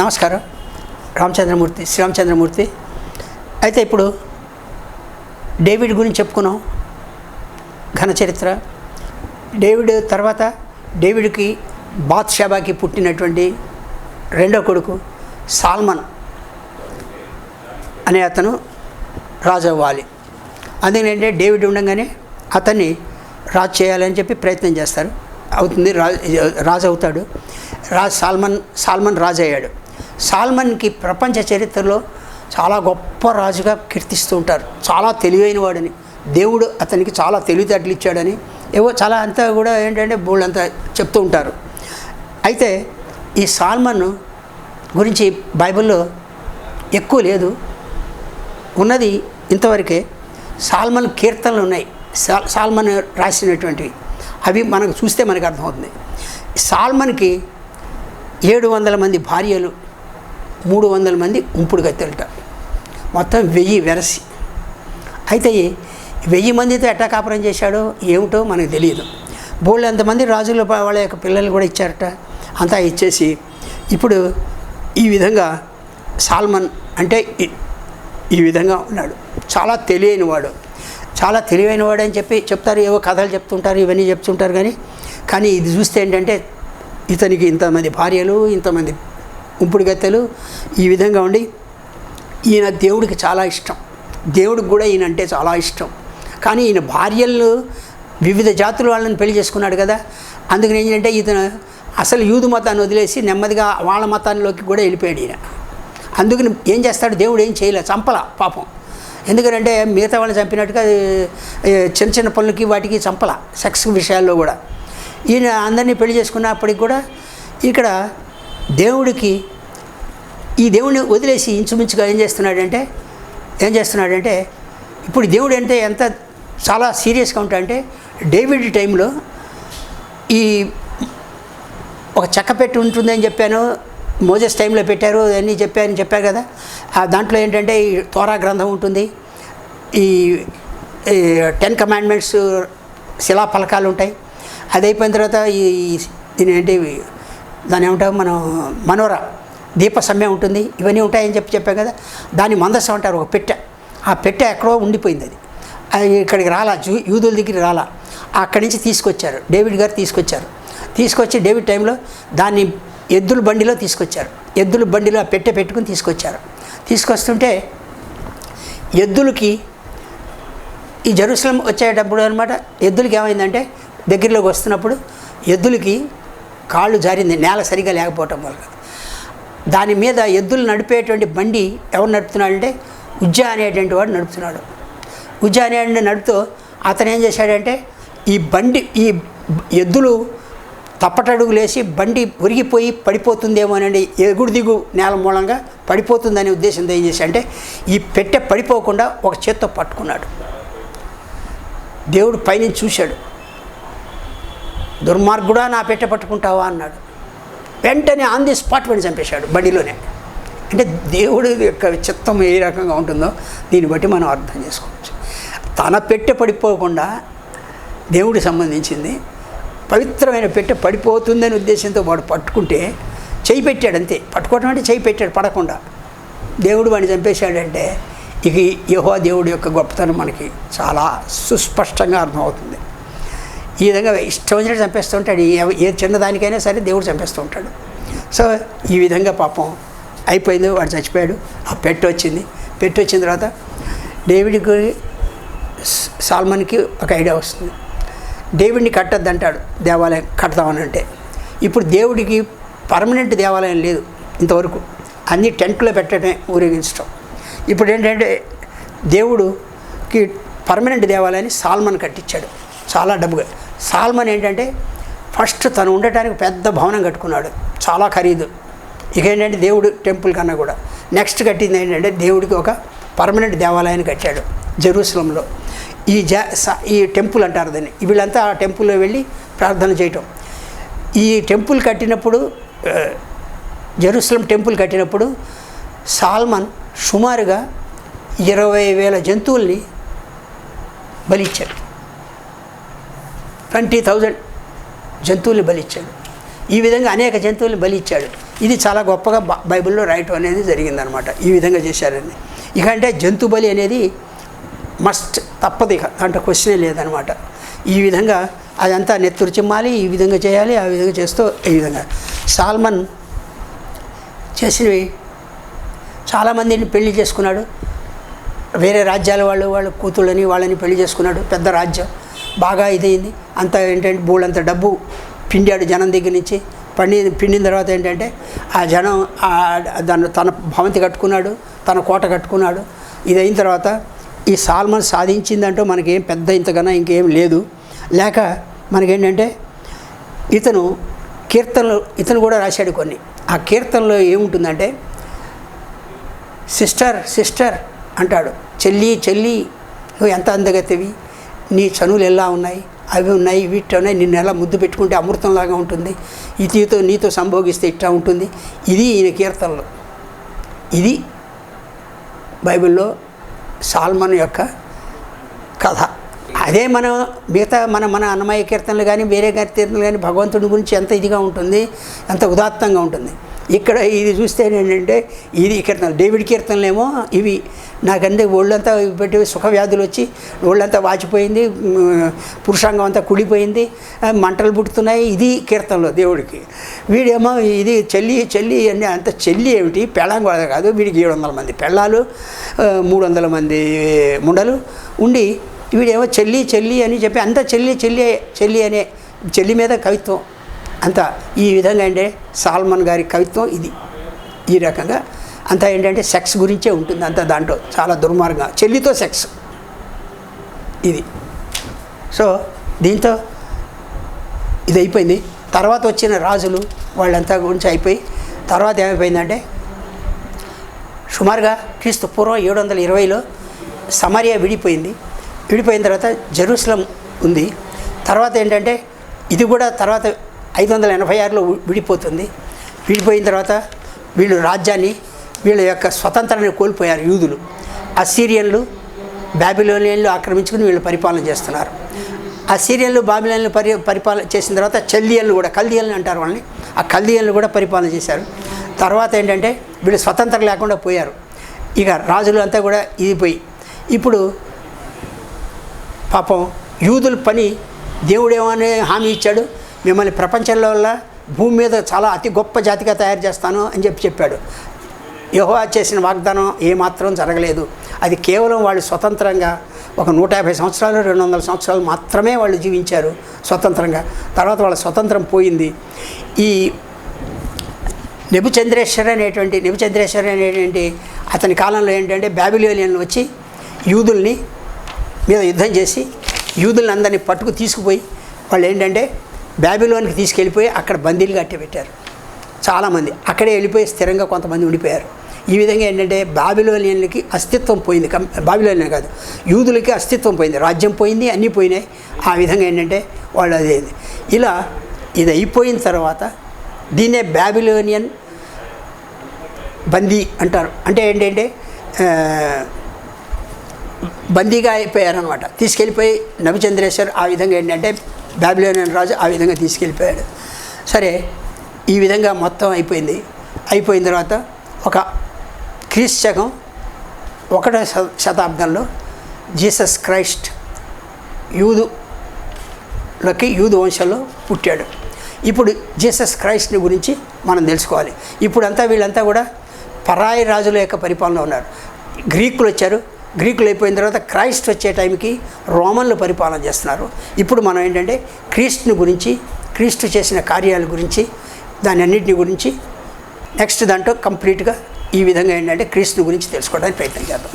నమస్కారం. రామచంద్రమూర్తి శ్రీరామచంద్రమూర్తి. అయితే ఇప్పుడు డేవిడ్ గురించి చెప్పుకున్నాం. ఘన చరిత్ర. డేవిడ్ తర్వాత డేవిడ్కి బాద్షాబాకి పుట్టినటువంటి రెండో కొడుకు సాల్మన్ అనే అతను రాజు అవ్వాలి అందుకనంటే డేవిడ్ ఉండగానే అతన్ని రాజు చేయాలని చెప్పి ప్రయత్నం చేస్తారు. అవుతుంది రాజు రాజు అవుతాడు రాజు సాల్మన్ సాల్మన్ రాజు అయ్యాడు సాల్మన్కి ప్రపంచ చరిత్రలో చాలా గొప్ప రాజుగా కీర్తిస్తూ ఉంటారు. చాలా తెలివైన వాడని. దేవుడు అతనికి చాలా తెలివితేటలు ఇచ్చాడని. ఏవో చాలా అంతా కూడా ఏంటంటే బోళ్ళంతా చెప్తూ ఉంటారు. అయితే ఈ సాల్మన్ గురించి బైబిల్లో ఎక్కువ లేదు. ఉన్నది ఇంతవరకే సాల్మన్ కీర్తనలు ఉన్నాయి. సాల్ సాల్మన్ రాసినటువంటివి. అవి మనకు చూస్తే మనకు అర్థమవుతుంది. సాల్మన్కి ఏడు వందల మంది భార్యలు మూడు వందల మంది ఉంపుడు గత్తెలట మొత్తం వెయ్యి వెరసి. అయితే వెయ్యి మందితో ఎట్టా కాపురం చేశాడో ఏమిటో మనకు తెలియదు. బోళ్ళు ఎంతమంది రాజుల వాళ్ళ యొక్క పిల్లలు కూడా ఇచ్చారట. అంతా ఇచ్చేసి ఇప్పుడు ఈ విధంగా సాల్మన్ అంటే ఈ- ఈ విధంగా ఉన్నాడు. చాలా తెలియని వాడు చాలా తెలివైన వాడు అని చెప్పి చెప్తారు. ఏవో కథలు చెప్తుంటారు ఇవన్నీ చెప్తుంటారు కానీ కానీ ఇది చూస్తే ఏంటంటే ఇతనికి ఇంతమంది భార్యలు ఇంతమంది ఉంపుడుగత్తెలు ఈ విధంగా ఉండి ఈయన దేవుడికి చాలా ఇష్టం. దేవుడికి కూడా ఈయన అంటే చాలా ఇష్టం. కానీ ఈయన భార్యలు వివిధ జాతుల వాళ్ళని పెళ్ళి చేసుకున్నాడు కదా. అందుకని ఏంటంటే ఇతను అసలు యూదు మతాన్ని వదిలేసి నెమ్మదిగా వాళ్ళ మతాల్లోకి కూడా వెళ్ళిపోయాడు ఈయన. అందుకని ఏం చేస్తాడు? దేవుడు ఏం చేయలే చంపల పాపం. ఎందుకంటే మిగతా వాళ్ళని చంపినట్టుగా చిన్న చిన్న పనులకి వాటికి చంపల సెక్స్ విషయాల్లో కూడా. ఈయన అందరినీ పెళ్ళి చేసుకున్నప్పటికి కూడా ఇక్కడ దేవుడికి ఈ దేవుడిని వదిలేసి ఇంచుమించుగా ఏం చేస్తున్నాడంటే ఏం చేస్తున్నాడంటే ఇప్పుడు దేవుడు అంటే ఎంత చాలా సీరియస్గా ఉంటాడంటే డేవిడ్ టైంలో ఈ ఒక చెక్క పెట్టి ఉంటుందని చెప్పాను మోజెస్ టైంలో పెట్టారు అన్నీ చెప్పాను చెప్పారు కదా. ఆ దాంట్లో ఏంటంటే ఈ తోరా గ్రంథం ఉంటుంది ఈ ఈ టెన్ కమాండ్మెంట్స్ శిలా ఫలకాలు ఉంటాయి. అది అయిపోయిన తర్వాత ఈ దీని ఏంటి దాని ఏమంటారు మనం మనోర దీప సమయం ఉంటుంది ఇవన్నీ ఉంటాయని చెప్పి చెప్పాం కదా దాన్ని మందసం అంటారు ఒక పెట్టె. ఆ పెట్టె ఎక్కడో ఉండిపోయింది అది. అది ఇక్కడికి రాలా జూ యూదుల దగ్గరికి రాలా. అక్కడి నుంచి తీసుకొచ్చారు డేవిడ్ గారు తీసుకొచ్చారు. తీసుకొచ్చి డేవిడ్ టైంలో దాన్ని ఎద్దుల బండిలో తీసుకొచ్చారు. ఎద్దుల బండిలో ఆ పెట్టె పెట్టుకుని తీసుకొచ్చారు. తీసుకొస్తుంటే ఎద్దులకి ఈ జెరూసలం వచ్చేటప్పుడు అనమాట ఎద్దులకి ఏమైందంటే దగ్గరలోకి వస్తున్నప్పుడు ఎద్దులకి కాళ్ళు జారింది నేల సరిగా లేకపోవటం వల్ల. దాని మీద ఎద్దులు నడిపేటువంటి బండి ఎవరు నడుపుతున్నాడంటే ఉజ్జా అనేటువంటి వాడు నడుపుతున్నాడు. ఉజ్జా అనేటువంటి నడుపుతూ అతను ఏం చేశాడంటే ఈ బండి ఈ ఎద్దులు తప్పటడుగులేసి బండి ఉరిగిపోయి పడిపోతుందేమో అనండి ఎగుడు దిగు నేల మూలంగా పడిపోతుందనే ఉద్దేశంతో ఏం చేశాడంటే ఈ పెట్టె పడిపోకుండా ఒక చేత్తో పట్టుకున్నాడు. దేవుడు పైనుంచి చూశాడు. దుర్మార్గుడా నా పెట్టె పట్టుకుంటావా అన్నాడు. వెంటనే ఆన్ ది స్పాట్ వెళ్ళి చంపేశాడు బండిలోనే. అంటే దేవుడి యొక్క చిత్తం ఏ రకంగా ఉంటుందో దీన్ని బట్టి మనం అర్థం చేసుకోవచ్చు. తన పెట్టె పడిపోకుండా దేవుడికి సంబంధించింది పవిత్రమైన పెట్టె పడిపోతుందనే ఉద్దేశంతో వాడు పట్టుకుంటే చేయి పెట్టాడు అంతే. పట్టుకోవడం అంటే చేయి పెట్టాడు పడకుండా. దేవుడు వాడిని చంపేశాడంటే ఇక యహో దేవుడి యొక్క గొప్పతనం మనకి చాలా సుస్పష్టంగా అర్థమవుతుంది. ఈ విధంగా ఇష్టం వచ్చినట్టు చంపేస్తూ ఉంటాడు. ఏ- చిన్నదానికైనా సరే దేవుడు చంపేస్తూ ఉంటాడు. సో ఈ విధంగా పాపం అయిపోయింది. వాడు చచ్చిపోయాడు. ఆ పెట్టు వచ్చింది. పెట్టు వచ్చిన తర్వాత డేవిడ్కి సాల్మన్కి ఒక ఐడియా వస్తుంది. డేవిడ్ని కట్టద్దు అంటాడు దేవాలయం కడతామని అంటే. ఇప్పుడు దేవుడికి పర్మనెంట్ దేవాలయం లేదు ఇంతవరకు. అన్ని టెంట్లో పెట్టడమే ఊరేగించడం ఇప్పుడు ఏంటంటే దేవుడుకి పర్మనెంట్ దేవాలయాన్ని సాల్మన్ కట్టించాడు. చాలా డబ్బుగా. సాల్మన్ ఏంటంటే ఫస్ట్ తను ఉండటానికి పెద్ద భవనం కట్టుకున్నాడు. చాలా ఖరీదు. ఇక ఏంటంటే దేవుడు టెంపుల్ కన్నా కూడా. నెక్స్ట్ కట్టింది ఏంటంటే దేవుడికి ఒక పర్మనెంట్ దేవాలయాన్ని కట్టాడు జెరూసలంలో. ఈ జా స- ఈ టెంపుల్ అంటారు దాన్ని. వీళ్ళంతా ఆ టెంపుల్లో వెళ్ళి ప్రార్థన చేయటం. ఈ టెంపుల్ కట్టినప్పుడు జెరూసలం టెంపుల్ కట్టినప్పుడు సాల్మన్ సుమారుగా ఇరవై వేల జంతువుల్ని బలిచ్చాడు. ట్వంటీ థౌజండ్ జంతువులు బలిచ్చాడు. ఈ విధంగా అనేక జంతువులు బలి ఇచ్చాడు ఇది చాలా గొప్పగా బైబిల్లో రాయటం అనేది జరిగిందనమాట. ఈ విధంగా చేశారని. ఇక అంటే జంతు బలి అనేది మస్ట్ తప్పదు ఇక. దాంట్లో క్వశ్చనే లేదనమాట. ఈ విధంగా అదంతా నెత్తురు చిమ్మాలి ఈ విధంగా చేయాలి ఆ విధంగా చేస్తూ ఈ విధంగా. సాల్మన్ చేసినవి చాలామందిని పెళ్ళి చేసుకున్నాడు. వేరే రాజ్యాల వాళ్ళు వాళ్ళ కూతుళ్ళని వాళ్ళని పెళ్ళి చేసుకున్నాడు. పెద్ద రాజ్యం. బాగా ఇదైంది. అంత ఏంటంటే బోళ్ళంత డబ్బు పిండాడు జనం దగ్గర నుంచి పండి పిండిన తర్వాత ఏంటంటే ఆ జనం దాన్ని తన భవంతి కట్టుకున్నాడు తన కోట కట్టుకున్నాడు. ఇది అయిన తర్వాత ఈ సాల్మన్ సాధించిందంటూ మనకేం పెద్ద ఇంతకన్నా ఇంకేం లేదు. లేక మనకేంటంటే ఇతను కీర్తనలు ఇతను కూడా రాశాడు కొన్ని. ఆ కీర్తనలో ఏముంటుందంటే సిస్టర్ సిస్టర్ అంటాడు. చెల్లి చెల్లి నువ్వు ఎంత అందగతివి నీ చనువులు ఎలా ఉన్నాయి? అవి ఉన్నాయి వీటి ఉన్నాయి. నిన్ను ఎలా ముద్దు పెట్టుకుంటే అమృతంలాగా ఉంటుంది? ఈ నీతో నీతో సంభోగిస్తే ఇట్లా ఉంటుంది? ఇది ఈయన కీర్తనలు. ఇది బైబిల్లో సాల్మన్ యొక్క కథ. అదే మనం మిగతా మన మన అన్నమయ్య కీర్తనలు కానీ వేరే గారి కీర్తనలు కానీ భగవంతుడి గురించి ఎంత ఇదిగా ఉంటుంది ఎంత ఉదాత్తంగా ఉంటుంది. ఇక్కడ ఇది చూస్తే ఏంటంటే ఇది కీర్తనలు. డేవిడ్ కీర్తనలు ఏమో ఇవి నాకంటే ఒళ్ళంతా పెట్టి సుఖ వ్యాధులు వచ్చి ఒళ్ళంతా వాచిపోయింది పురుషాంగం అంతా కుడిపోయింది మంటలు పుట్టుతున్నాయి ఇది కీర్తనలో దేవుడికి. వీడేమో ఇది చెల్లి చెల్లి అని అంత చెల్లి ఏమిటి? పెళ్ళాం కూడా కాదు వీడికి ఏడు వందల మంది పెళ్ళాలు మూడు వందల మంది ముండలు ఉండి వీడేమో చెల్లి చెల్లి అని చెప్పి అంత చెల్లి చెల్లి చెల్లి అనే చెల్లి మీద కవిత్వం. అంత ఈ విధంగా అంటే సాల్మన్ గారి కవిత్వం ఇది. ఈ రకంగా అంతా ఏంటంటే సెక్స్ గురించే ఉంటుంది అంతా దాంట్లో. చాలా దుర్మార్గంగా. చెల్లితో సెక్స్. ఇది. సో దీంతో ఇది అయిపోయింది తర్వాత వచ్చిన రాజులు వాళ్ళంతా గురించి అయిపోయి తర్వాత ఏమైపోయిందంటే సుమారుగా క్రీస్తు పూర్వం ఏడు వందల ఇరవైలో సమరియా విడిపోయింది. విడిపోయిన తర్వాత జెరూసలం ఉంది. తర్వాత ఏంటంటే ఇది కూడా తర్వాత ఐదు వందల ఎనభై ఆరులో విడిపోతుంది. విడిపోయిన తర్వాత వీళ్ళు రాజ్యాన్ని వీళ్ళ యొక్క స్వతంత్రాన్ని కోల్పోయారు యూదులు. అసీరియన్లు బాబిలోనియన్లు ఆక్రమించుకుని వీళ్ళు పరిపాలన చేస్తున్నారు. అసీరియన్లు బాబిలోన్లు పరి పరిపాలన చేసిన తర్వాత చల్దియన్లు కూడా కల్దియన్లు అంటారు వాళ్ళని. ఆ కల్దియన్లు కూడా పరిపాలన చేశారు. తర్వాత ఏంటంటే వీళ్ళు స్వతంత్రం లేకుండా పోయారు. ఇక రాజులు అంతా కూడా ఇది పోయి ఇప్పుడు పాపం యూదుల పని దేవుడేమని హామీ ఇచ్చాడు? మిమ్మల్ని ప్రపంచంలో వల్ల భూమి మీద చాలా అతి గొప్ప జాతిగా తయారు చేస్తాను అని చెప్పి చెప్పాడు. యహోవా చేసిన వాగ్దానం ఏమాత్రం జరగలేదు. అది కేవలం వాళ్ళు స్వతంత్రంగా ఒక నూట యాభై సంవత్సరాలు రెండు వందల సంవత్సరాలు మాత్రమే వాళ్ళు జీవించారు స్వతంత్రంగా. తర్వాత వాళ్ళ స్వతంత్రం పోయింది. ఈ నెబుచంద్రేశ్వర్ అనేటువంటి నెబుచంద్రేశ్వర్ అనేటువంటి అతని కాలంలో ఏంటంటే బ్యాబిలియన్లు వచ్చి యూదుల్ని మీద యుద్ధం చేసి యూదుల్ని అందరినీ పట్టుకు తీసుకుపోయి వాళ్ళు ఏంటంటే బ్యాబిలోన్కి తీసుకెళ్ళిపోయి అక్కడ బందీలు అట్టి పెట్టారు చాలామంది అక్కడే వెళ్ళిపోయి స్థిరంగా కొంతమంది ఉండిపోయారు. ఈ విధంగా ఏంటంటే బాబిలోనియన్లకి అస్తిత్వం పోయింది. కం బాబిలోనియన్ కాదు యూదులకి అస్తిత్వం పోయింది. రాజ్యం పోయింది అన్నీ పోయినాయి. ఆ విధంగా ఏంటంటే వాళ్ళు అదేంది ఇలా ఇది అయిపోయిన తర్వాత దీన్నే బ్యాబిలోనియన్ బందీ అంటారు. అంటే ఏంటంటే బందీగా అయిపోయారనమాట తీసుకెళ్ళిపోయి నవిచంద్రేశ్వర్ ఆ విధంగా ఏంటంటే బాబిలోనియన్ రాజు ఆ విధంగా తీసుకెళ్ళిపోయాడు. సరే ఈ విధంగా మొత్తం అయిపోయింది. అయిపోయిన తర్వాత ఒక క్రీస్తు శకం ఒకటో శ- శతాబ్దంలో జీసస్ క్రైస్ట్ యూదులకి యూదు వంశంలో పుట్టాడు. ఇప్పుడు జీసస్ క్రైస్ట్ని గురించి మనం తెలుసుకోవాలి. ఇప్పుడంతా వీళ్ళంతా కూడా పరాయి రాజుల యొక్క పరిపాలన ఉన్నారు. గ్రీకులు వచ్చారు. గ్రీకులు అయిపోయిన తర్వాత క్రైస్ట్ వచ్చే టైంకి రోమన్లు పరిపాలన చేస్తున్నారు. ఇప్పుడు మనం ఏంటంటే క్రీస్తుని గురించి క్రీస్తు చేసిన కార్యాల గురించి దాని అన్నింటిని గురించి నెక్స్ట్ దాంట్లో కంప్లీట్గా ఈ విధంగా ఏంటంటే క్రీస్తుని గురించి తెలుసుకోవడానికి ప్రయత్నం చేద్దాం.